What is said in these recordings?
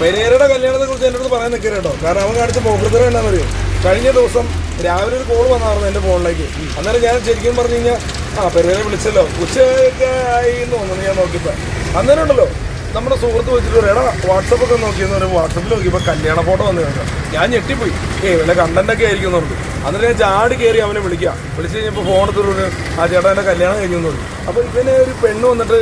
പെരേരയുടെ കല്യാണത്തെ കുറിച്ച് എന്റെ അടുത്ത് പറയാൻ നിൽക്കരുത് കേട്ടോ. കാരണം അവൻ കാണിച്ച പോകൃതരം എന്നാണെന്നറിയോ കഴിഞ്ഞ ദിവസം രാവിലെ ഒരു കോൾ വന്നായിരുന്നു എന്റെ ഫോണിലേക്ക്. അന്നേരം ഞാൻ ശരിക്കും പറഞ്ഞു കഴിഞ്ഞാൽ ആ പെരേരെ വിളിച്ചല്ലോ. ഉച്ചയൊക്കെ ആയി എന്ന് തോന്നുന്നു ഞാൻ നോക്കിയപ്പോൾ അന്നേരം ഉണ്ടല്ലോ നമ്മുടെ സുഹൃത്ത് വെച്ചിട്ട് പറയും, എടാ വാട്സപ്പ് ഒക്കെ നോക്കിയെന്ന് പറയുമ്പോൾ വാട്സപ്പിൽ നോക്കിയപ്പോൾ കല്യാണ ഫോട്ടോ വന്നു കേട്ടോ. ഞാൻ ഞെട്ടിപ്പോയി. ഏ വല്ല കണ്ടന്റൊക്കെ ആയിരിക്കും എന്നുണ്ട് അന്നേരം ഞാൻ ചാടി കയറി അവനെ വിളിക്കുക വിളിച്ച് കഴിഞ്ഞപ്പോൾ ഫോൺ ആ ചേട്ടാ എന്റെ കല്യാണം കഴിഞ്ഞു എന്ന് പറഞ്ഞു. അപ്പോൾ ഇവനെ ഒരു പെണ്ണ് വന്നിട്ട്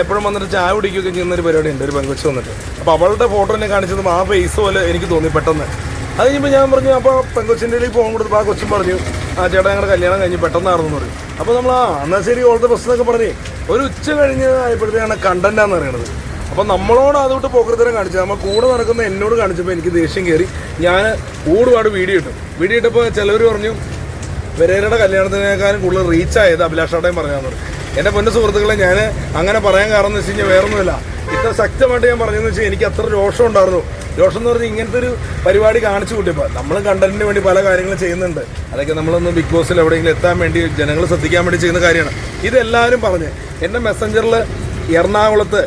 എപ്പോഴും വന്നിട്ട് ചായ കുടിക്കുകയൊക്കെ ചെയ്യുന്ന ഒരു പരിപാടി ഉണ്ട് ഒരു പെങ്കൊച്ച് വന്നിട്ട്. അപ്പോൾ അവളുടെ ഫോട്ടോ എന്നെ കാണിച്ചതും ആ ഫേസ് പോലെ എനിക്ക് തോന്നി പെട്ടെന്ന്. അത് കഴിഞ്ഞപ്പോൾ ഞാൻ പറഞ്ഞു അപ്പോൾ പെങ്കൊച്ചിന്റെ ഫോൺ കൊടുത്തപ്പോൾ ആ കൊച്ചും പറഞ്ഞു ആ ചേട്ടാ ഞങ്ങളുടെ കല്യാണം കഴിഞ്ഞ് പെട്ടെന്നായിരുന്നു പറഞ്ഞു. അപ്പോൾ നമ്മൾ ആ എന്നാൽ ശരി ഓൾ ബെസ്റ്റ് എന്നൊക്കെ പറഞ്ഞേ ഒരു ഉച്ച കഴിഞ്ഞ് ആയപ്പോഴത്തേക്കാണ് കണ്ടന്റാന്ന് പറയുന്നത് അപ്പോൾ നമ്മളോട് അതുകൊണ്ട് പോക്കൃത്തരം കാണിച്ചത്. നമ്മൾ കൂടെ നടക്കുന്ന എന്നോട് കാണിച്ചപ്പോൾ എനിക്ക് ദേഷ്യം കയറി ഞാൻ ഒരുപാട് വീഡിയോ ഇട്ടു. വീഡിയോ ഇട്ടപ്പോൾ ചിലവർ പറഞ്ഞു പെരേരയുടെ കല്യാണത്തിനേക്കാളും കൂടുതൽ റീച്ച് ആയത് അഭിലാഷാട്ടയും പറഞ്ഞു. എന്റെ പൊന്ന സുഹൃത്തുക്കളെ ഞാൻ അങ്ങനെ പറയാൻ കാരണം എന്ന് വെച്ച് കഴിഞ്ഞാൽ വേറൊന്നുമില്ല. ഇത്ര ശക്തമായിട്ട് ഞാൻ പറഞ്ഞതെന്ന് വെച്ചാൽ എനിക്ക് അത്ര രോഷം ഉണ്ടായിരുന്നു. രോഷം എന്ന് പറഞ്ഞാൽ ഇങ്ങനത്തെ ഒരു പരിപാടി കാണിച്ചു കൂട്ടിയപ്പോൾ നമ്മൾ കണ്ടന്റിന് വേണ്ടി പല കാര്യങ്ങളും ചെയ്യുന്നുണ്ട്. അതൊക്കെ നമ്മളൊന്ന് ബിഗ് ബോസിൽ എവിടെയെങ്കിലും എത്താൻ വേണ്ടി ജനങ്ങൾ ശ്രദ്ധിക്കാൻ വേണ്ടി ചെയ്യുന്ന കാര്യമാണ്. ഇതെല്ലാവരും പറഞ്ഞ്. എന്റെ മെസ്സഞ്ചറിൽ എറണാകുളത്ത്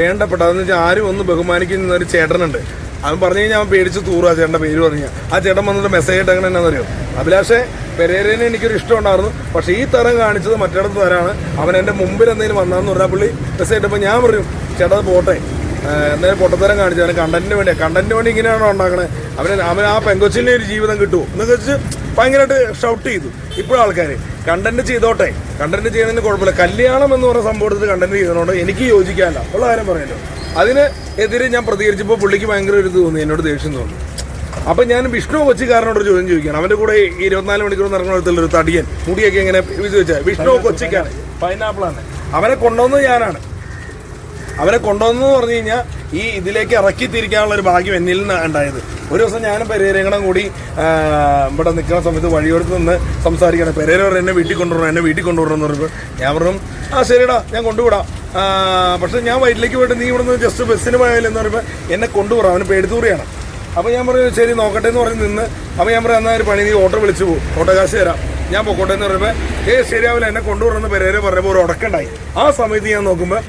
വേണ്ടപ്പെട്ട അതെന്ന് വെച്ചാൽ ആരും ഒന്ന് ബഹുമാനിക്കുന്ന ഒരു ചേട്ടനുണ്ട്. അവൻ പറഞ്ഞു കഴിഞ്ഞാൽ അവൻ പേടിച്ച് തൂറും ആ ചേട്ടന്റെ പേര് പറഞ്ഞു ആ ചേട്ടൻ വന്നിട്ട് മെസ്സേജ് അങ്ങനെ എന്നാണെന്നറിയോ അഭിലാഷേ പെരേരേനെ എനിക്കൊരു ഇഷ്ടം ഉണ്ടായിരുന്നു. പക്ഷേ ഈ തരം കാണിച്ചത് മറ്റിടത്ത് തരാണ്. അവൻ എന്റെ മുമ്പിൽ എന്തെങ്കിലും വന്നാന്ന് പറഞ്ഞാൽ പുള്ളി മെസ്സേജ് ഇട്ടപ്പോൾ ഞാൻ പറഞ്ഞു ചേട്ടാ പോട്ടെ. എന്തായാലും പൊട്ടത്തരം കാണിച്ചു. അവന് കണ്ടന്റിന് വേണ്ടി കണ്ടന്റിന് വേണ്ടി ഇങ്ങനെയാണോ ഉണ്ടാക്കണേ? അവന് അവൻ ആ പെങ്കൊച്ചിന്റെ ഒരു ജീവിതം കിട്ടുമോ എന്നൊക്കെ വെച്ച് ഭയങ്കരമായിട്ട് ഷൗട്ട് ചെയ്തു. ഇപ്പോഴും ആൾക്കാർ കണ്ടന്റ് ചെയ്തോട്ടെ. കണ്ടന്റ് ചെയ്യുന്നതിന് കുഴപ്പമില്ല. കല്യാണം എന്ന് പറഞ്ഞ സംഭവത്തിൽ കണ്ടന്റ് ചെയ്യുന്നതുകൊണ്ട് എനിക്ക് യോജിക്കാനല്ല. ഉള്ള കാര്യം പറയാലോ അതിന് എതിരെ ഞാൻ പ്രതികരിച്ചപ്പോൾ പുള്ളിക്ക് ഭയങ്കര ഒരു ഇത് തോന്നി എന്നോട് ദേഷ്യം തോന്നി. അപ്പൊ ഞാൻ വിഷ്ണു കൊച്ചിക്കാരനോട് ഒരു ചോദ്യം ചോദിക്കുകയാണ്. അവന്റെ കൂടെ ഇരുപത്തിനാല് മണിക്കൂർ നടക്കുന്ന ഒരു തടിയൻ മുടിയൊക്കെ ഇങ്ങനെ ഇത് വെച്ചാൽ വിഷ്ണു കൊച്ചിക്കാണ് പൈനാപ്പിളാണ്. അവനെ കൊണ്ടുവന്നത് ഞാനാണ്. അവനെ കൊണ്ടുവന്നു പറഞ്ഞു കഴിഞ്ഞാൽ ഈ ഇതിലേക്ക് ഇറക്കി തിരിക്കാനുള്ള ഒരു ഭാഗ്യം എന്നിൽ നിന്ന് ഉണ്ടായത്. ഒരു ദിവസം ഞാനും പെരേരങ്ങളും കൂടി ഇവിടെ നിൽക്കുന്ന സമയത്ത് വഴിയോരത്ത് നിന്ന് സംസാരിക്കണം പെരേര പറഞ്ഞു എന്നെ വീട്ടിൽ കൊണ്ടുവരണം എന്നെ വീട്ടിൽ കൊണ്ടുവരണം എന്ന് പറയുമ്പോൾ ഞാൻ പറഞ്ഞു ആ ശരിടാ ഞാൻ കൊണ്ടുവിടാം. പക്ഷേ ഞാൻ വയറ്റിലേക്ക് പോയിട്ട് നീ ഇവിടുന്ന് ജസ്റ്റ് ബസ്സിന് പോയാലെന്ന് പറയുമ്പോൾ എന്നെ കൊണ്ടുപോകാം അവന് പേടിത്തൂറിയാണ് അപ്പോൾ ഞാൻ പറഞ്ഞു ശരി നോക്കട്ടെ എന്ന് പറഞ്ഞ് നിന്ന് അപ്പോൾ ഞാൻ പറഞ്ഞു എന്നാൽ ഒരു പണി നീ ഓട്ടോ വിളിച്ചു പോകും ഓട്ടോ കാശ് തരാം. ഞാൻ പൊക്കോട്ടെ എന്ന് പറയുമ്പോൾ ഏ ശരിയാവില്ല എന്നെ കൊണ്ടുവരുന്ന പെരേരെ പറഞ്ഞപ്പോൾ ഒരു ഉടക്കുണ്ടായി ആ സമയത്ത് ഞാൻ നോക്കുമ്പോൾ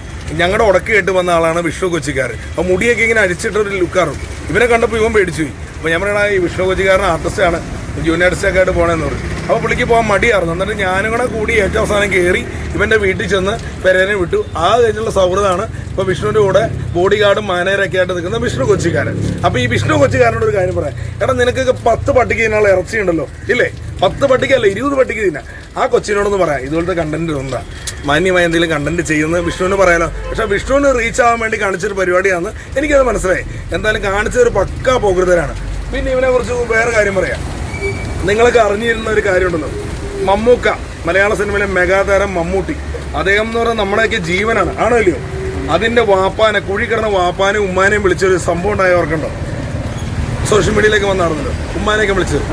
ഞങ്ങളുടെ ഉടക്കി കേട്ട് വന്ന ആളാണ് വിഷ്ണു കൊച്ചിക്കാരൻ. അപ്പോൾ മുടിയൊക്കെ ഇങ്ങനെ അടിച്ചിട്ടൊരു ലുക്കാറും ഇവനെ കണ്ടപ്പോൾ ഇവൻ പേടിച്ചു പോയി അപ്പോൾ ഞാൻ പറയണ ഈ വിഷ്ണു കൊച്ചിക്കാരൻ ആർട്ടിസ്റ്റാണ് ജൂനിയർ ആർട്ടിസ്റ്റൊക്കെ ആയിട്ട് പോകണമെന്ന് പറഞ്ഞു. അപ്പോൾ പുള്ളിക്ക് പോകാൻ മടിയായിരുന്നു. എന്നിട്ട് ഞാനും കൂടെ കൂടി ഏറ്റവും അവസാനം കയറി ഇവന്റെ വീട്ടിൽ ചെന്ന് പെരേനെ വിട്ടു. ആ കഴിഞ്ഞുള്ള സൗഹൃദമാണ്. ഇപ്പോൾ വിഷ്ണുവിന്റെ കൂടെ ബോഡി ഗാർഡും മാനേജറൊക്കെ ആയിട്ട് നിൽക്കുന്ന വിഷ്ണു കൊച്ചിക്കാരൻ. അപ്പോൾ ഈ വിഷ്ണു കൊച്ചിക്കാരനോട് ഒരു കാര്യം പറയാം. എടാ നിനക്കൊക്കെ പത്ത് പട്ടിക്ക് ഇതിനുള്ള ഇറച്ചി ഉണ്ടല്ലോ ഇല്ലേ? പത്ത് പട്ടിക്കല്ല ഇരുപത് പട്ടിക്ക് തിന്നാ. ആ കൊച്ചിനോടൊന്ന് പറയാം. ഇതുപോലത്തെ കണ്ടന്റ് എന്താ മാന്യമായ എന്തെങ്കിലും കണ്ടന്റ് ചെയ്യുന്നത് വിഷ്ണുവിന് പറയാലോ. പക്ഷെ വിഷ്ണുവിന് റീച്ച് ആവാൻ വേണ്ടി കാണിച്ചൊരു പരിപാടിയാണ് എനിക്കത് മനസ്സിലായി. എന്തായാലും കാണിച്ചൊരു പക്കാ പോകൃതരാണ് പിന്നെ ഇവനെ കുറിച്ച് വേറെ കാര്യം പറയാം. നിങ്ങളൊക്കെ അറിഞ്ഞിരുന്ന ഒരു കാര്യമുണ്ടല്ലോ മമ്മൂക്ക മലയാള സിനിമയിലെ മെഗാതാരം മമ്മൂട്ടി. അദ്ദേഹം എന്ന് പറഞ്ഞാൽ നമ്മുടെയൊക്കെ ജീവനാണ്. ആണോ ഇല്ലയോ? അതിന്റെ വാപ്പാനെ കുഴി കിടന്ന വാപ്പാനും ഉമ്മാനെയും വിളിച്ചൊരു സംഭവം ഉണ്ടായവർക്കുണ്ടോ സോഷ്യൽ മീഡിയയിലേക്ക് വന്നാണെന്നല്ലോ ഉമ്മാനെയൊക്കെ വിളിച്ചത്.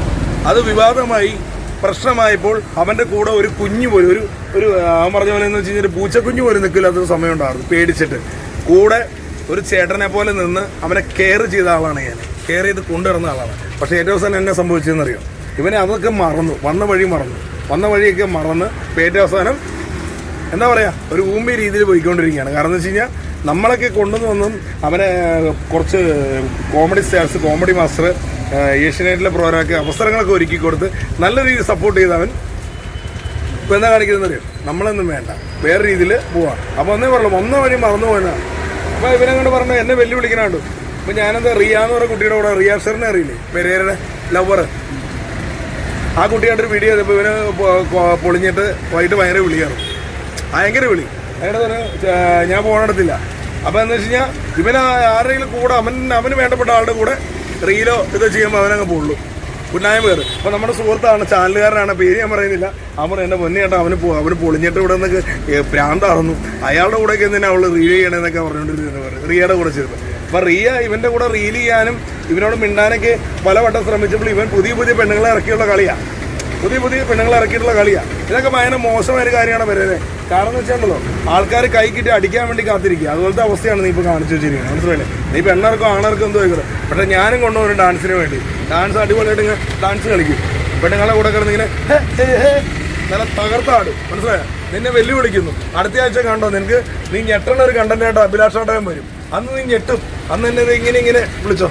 അത് വിവാദമായി പ്രശ്നമായപ്പോൾ അവന്റെ കൂടെ ഒരു കുഞ്ഞു പോലും ഒരു ഒരു പറഞ്ഞ പോലെ എന്ന് വെച്ച് കഴിഞ്ഞാൽ പൂച്ചക്കുഞ്ഞു പോലും നിൽക്കില്ലാത്തൊരു സമയം ഉണ്ടായിരുന്നു പേടിച്ചിട്ട്. കൂടെ ഒരു ചേട്ടനെ പോലെ നിന്ന് അവനെ കെയർ ചെയ്ത ആളാണ് ഞാൻ. കെയർ ചെയ്ത് കൊണ്ടുവരുന്ന ആളാണ്. പക്ഷേ ഏറ്റവും അവസാനം എന്നെ സംഭവിച്ചതെന്നറിയോ ഇവനെ അതൊക്കെ മറന്നു വന്ന വഴി മറന്നു. വന്ന വഴിയൊക്കെ മറന്ന് പേറ്റ അവസാനം എന്താ പറയുക ഒരു ഊമ്പി രീതിയിൽ പോയിക്കൊണ്ടിരിക്കുകയാണ്. കാരണം എന്ന് വെച്ച് കഴിഞ്ഞാൽ നമ്മളൊക്കെ കൊണ്ടുവന്നും വന്നും അവനെ കുറച്ച് കോമഡി സ്റ്റാർസ് കോമഡി മാസ്റ്റർ ഏഷ്യനേറ്റിലെ പ്രോഗ്രാമൊക്കെ അവസരങ്ങളൊക്കെ ഒരുക്കി കൊടുത്ത് നല്ല രീതിയിൽ സപ്പോർട്ട് ചെയ്ത് അവൻ ഇപ്പം എന്താ കാണിക്കുന്നത് അറിയാം? നമ്മളൊന്നും വേണ്ട. വേറെ രീതിയിൽ പോവാണ്. അപ്പോൾ ഒന്നേ പറഞ്ഞു ഒന്ന വഴി മറന്നു പോയതാണ് അപ്പോൾ ഇവനെ കൊണ്ട് പറഞ്ഞു എന്നെ വെല്ലുവിളിക്കണുണ്ട്? അപ്പം ഞാനെന്താ റിയ എന്ന് പറഞ്ഞ കുട്ടിയുടെ കൂടെ റിയാസറിനെ അറിയില്ലേ? പെരേരുടെ ലവർ ആ കുട്ടിയായിട്ടൊരു വീഡിയോ ചെയ്തപ്പോൾ ഇവന് പൊളിഞ്ഞിട്ട് വൈകിട്ട് ഭയങ്കര വിളിയാണ്. ഭയങ്കര വിളി. അതിനെ തന്നെ ഞാൻ പോകണത്തില്ല അപ്പോൾ എന്ന് വെച്ച് കഴിഞ്ഞാൽ ഇവൻ ആരെങ്കിലും കൂടെ അവൻ അവന് വേണ്ടപ്പെട്ട ആളുടെ കൂടെ റീലോ ഇതോ ചെയ്യുമ്പോൾ അവനങ്ങ് പോകുള്ളൂ ഉന്നായം പേര് അപ്പോൾ നമ്മുടെ സുഹൃത്താണ് ചാനലുകാരനാണ് പേര് ഞാൻ പറയുന്നില്ല. അവൻ എന്റെ പൊന്നി ചേട്ടാ അവന് പോ- അവന് പൊളിഞ്ഞിട്ട് ഇവിടെ നിന്നൊക്കെ പ്രാന്താറുന്നു അയാളുടെ കൂടെയൊക്കെ എന്തിനാ അവൾ റീൽ ചെയ്യണമെന്നൊക്കെ പറഞ്ഞുകൊണ്ടിരുന്നത് റിയയുടെ കൂടെ ചെയ്തത് അപ്പോൾ റിയ ഇവന്റെ കൂടെ റീൽ ചെയ്യാനും ഇവനോട് മിണ്ടാനൊക്കെ പല വട്ടം ശ്രമിച്ചപ്പോൾ ഇവൻ പുതിയ പുതിയ പെണ്ണുങ്ങളെ ഇറക്കിയുള്ള കളിയാ. പുതിയ പുതിയ പെണ്ണുങ്ങളെ ഇറക്കിയിട്ടുള്ള കളിയാണ് ഇതൊക്കെ ഭയങ്കര മോശമായ ഒരു കാര്യമാണ് വരുന്നത് കാരണം എന്ന് ആൾക്കാർ കൈ കിട്ടി അടിക്കാൻ വേണ്ടി കാത്തിരിക്കുക. അതുപോലത്തെ അവസ്ഥയാണ് നീ ഇപ്പോൾ കാണിച്ചു വെച്ചിരിക്കുന്നത്. മനസ്സിലായില്ലേ? നീ പെണ്ണർക്കും ആണർക്കും എന്തോ ആയിക്കോട്ടെ. പക്ഷേ ഞാനും കൊണ്ടുപോകും ഡാൻസിന് വേണ്ടി. ഡാൻസ് അടിപൊളിയായിട്ട് ഡാൻസ് കളിക്കും. പെണ്ണുങ്ങളെ കൂടെ കിടന്ന് ഇങ്ങനെ ഹേ, ഹേ, ഹേ, നല്ല തകർത്താടും. മനസ്സിലായോ? നിന്നെ വെല്ലുവിളിക്കുന്നു. അടുത്ത ആഴ്ച കണ്ടോ? നിനക്ക് നീ ഞെട്ടണ ഒരു കണ്ടന്റായിട്ട് അഭിലാഷാട്ടകം വരും. അന്ന് നീ ഞെട്ടും. അന്ന് എന്നെ ഇങ്ങനെ ഇങ്ങനെ വിളിച്ചോ.